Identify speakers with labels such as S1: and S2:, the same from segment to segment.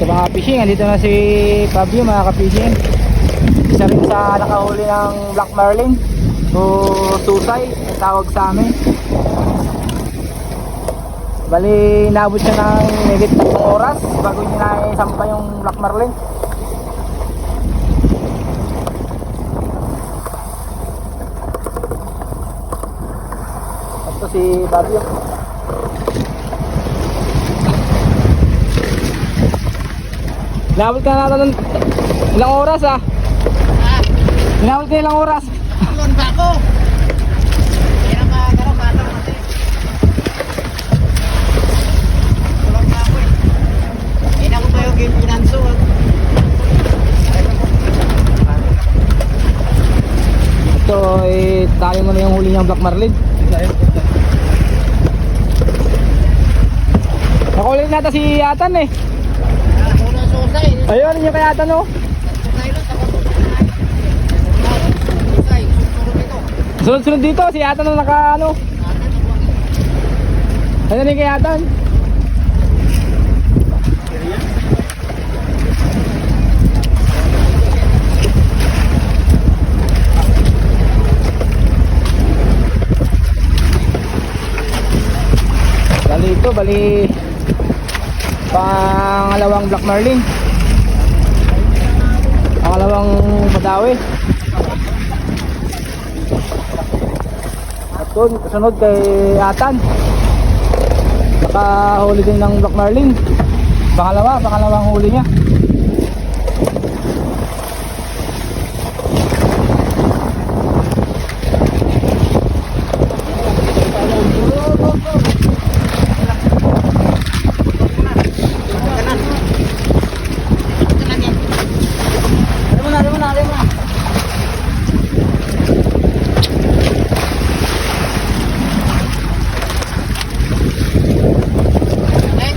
S1: Sa mga fishing, andito na si Fabio mga ka-fishing. Isa rin sa nakahuli ng Black Marlin o Susay, ang tawag sa amin. Bali, naabot siya ng higit oras bago niya naisampa yung Black Marlin. Ito si Fabio. Inabot ka natin ng ilang oras ah. Inabot ka ilang oras.
S2: Tulon pa ako. Kaya ka karang bata natin. Tulon pa ako eh. Kaya ko pa yung game pinanso.
S1: Ito eh, tayo mo na yung huli niyang Black Marlin. Nakulit nata si Atan eh. Ayun, yun yung kay Atan.
S2: Susay lang sa Susay. Susuro dito.
S1: Sunod-sunod dito, si Atan ang naka ano. Ayun yung kay. Bali ito, bali pangalawang Black Marlin. Pangalawang Padawi. At doon, kasunod kay Atan. Nakahuli din ng Black Marlin. Pangalawa, pangalawang huli niya.
S2: Ano mo na, ano mo na, ano mo na. Eh?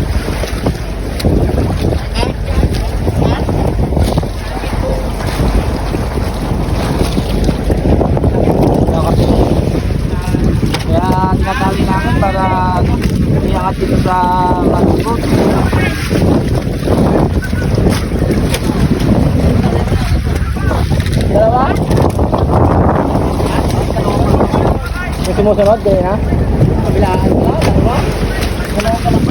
S1: Kaya tinatali namin para ano, iangat dito sa Manubot. Dalawa? May sumusunod din ha?
S2: Kabilaan ka, dalawa. Dalawa ka lang.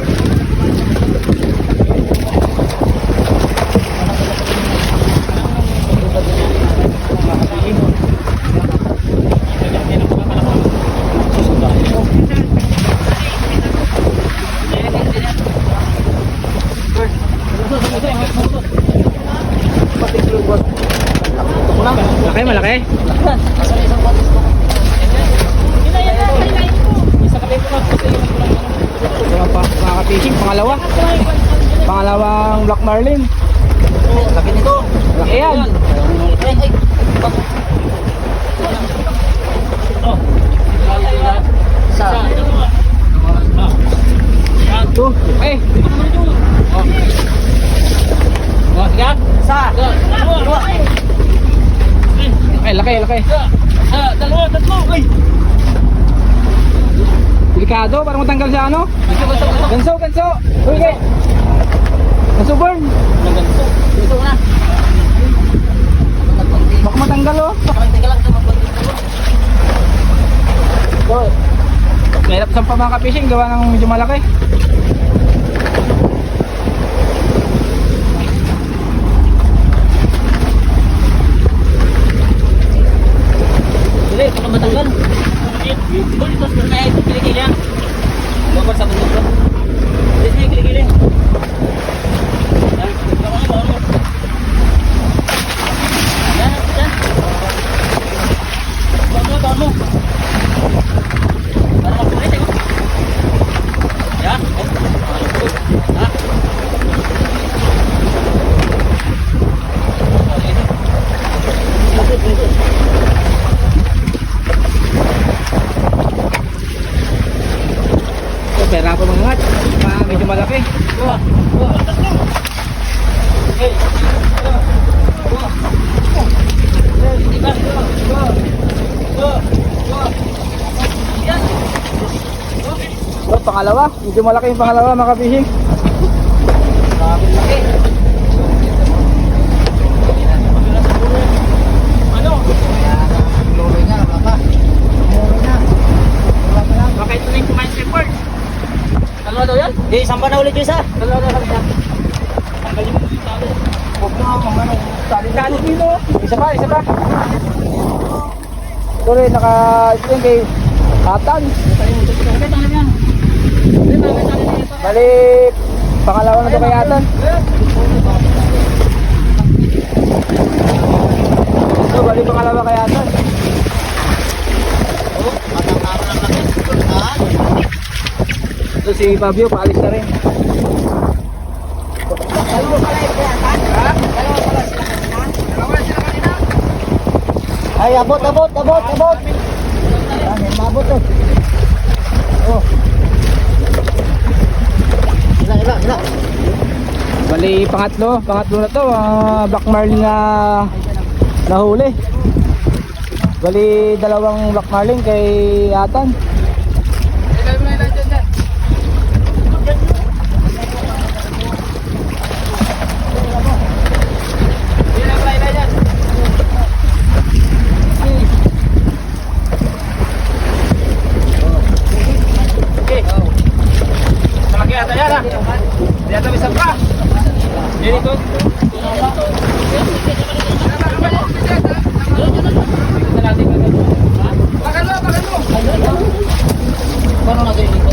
S1: Malaki, malaki. Ito pa, mga ka-fishing, pangalawa. Pangalawang Black Marlin.
S2: Laki nito.
S1: Laki yan.
S2: Isa.
S1: Ito, eh.
S2: Isa. Dalawa.
S1: Ay, laki, laki.
S2: Dalawa, tatlo. Ay.
S1: Delikado, para matanggal siya ano? Ganso, ganso. Uy, kay. Ganso burn.
S2: Dito na.
S1: Baka matanggal oh.
S2: Teka lang.
S1: Mahirap sa pa mga ka-fishing, gawa ng medyo malaki.
S2: conversando Ito,
S1: pangalawa. Medyo malaki yung pangalawa, makabihing.
S2: Di, saan pa na ulit yung isa? Dalawa na lang siya. Tanggal yung ulit tali.
S1: Huwag na ako, ano. Tali dito. Isa pa, isa pa. Sorry, naka-string kay Katan. Kaya tayo mo ito. Kaya tayo mo ito. Bali, pangalawa na ito kay Atan. Ito, bali pangalawa kay Atan. Ito si Fabio, paalis na rin.
S2: Ay, abot, abot, abot, abot. May mabot eh. Oh. Ila, ila, ila.
S1: Bali, pangatlo, pangatlo na to, ah, Black Marlin na nahuli. Bali, dalawang Black Marlin kay Atan.
S2: Malaki ata yan ah. Di ata bisa pa. Dito to. Paano natin ito?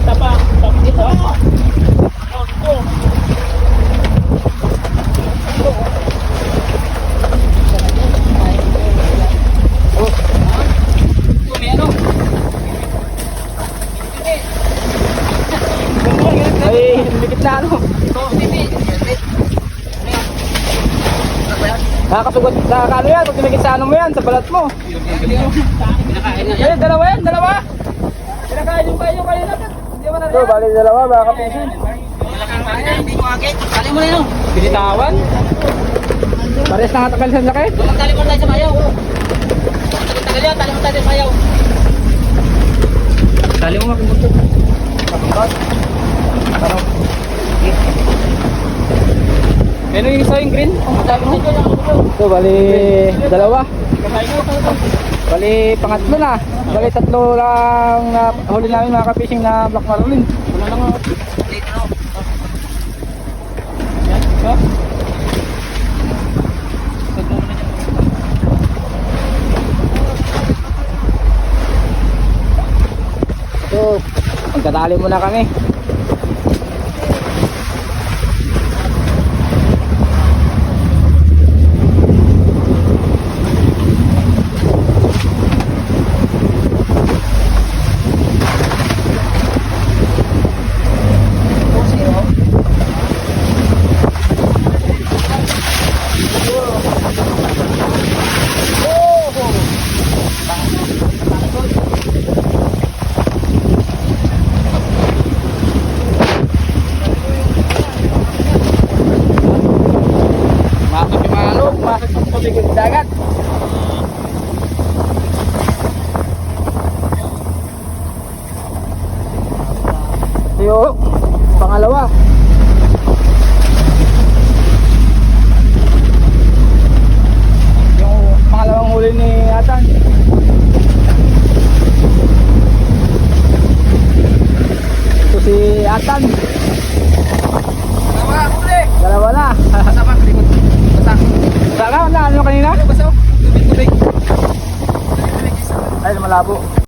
S2: Tapa, tapa dito.
S1: Ay, likit na ano. Nakakasugat, nakakano yan, pag tumikit sa ano mo yan, sa balat mo. Eh, dalawa yan, dalawa. Pinakain yung kayo kayo na. Hindi mo na Ito, bali dalawa, baka kapisin.
S2: Tali mo na yun.
S1: Binitawan. Pares na katakal sa sakit.
S2: Magtali mo tayo sa mayaw. Tagal yan, tali mo tayo sa mayaw.
S1: Dali mo makimuto. Ano? Ano yung isa yung green? Ito, bali dalawa. Bali pangatlo na. Bali tatlo lang na huli namin mga kapishing na Black Marlin. Wala lang ako. So, magkatali muna kami. Ingat.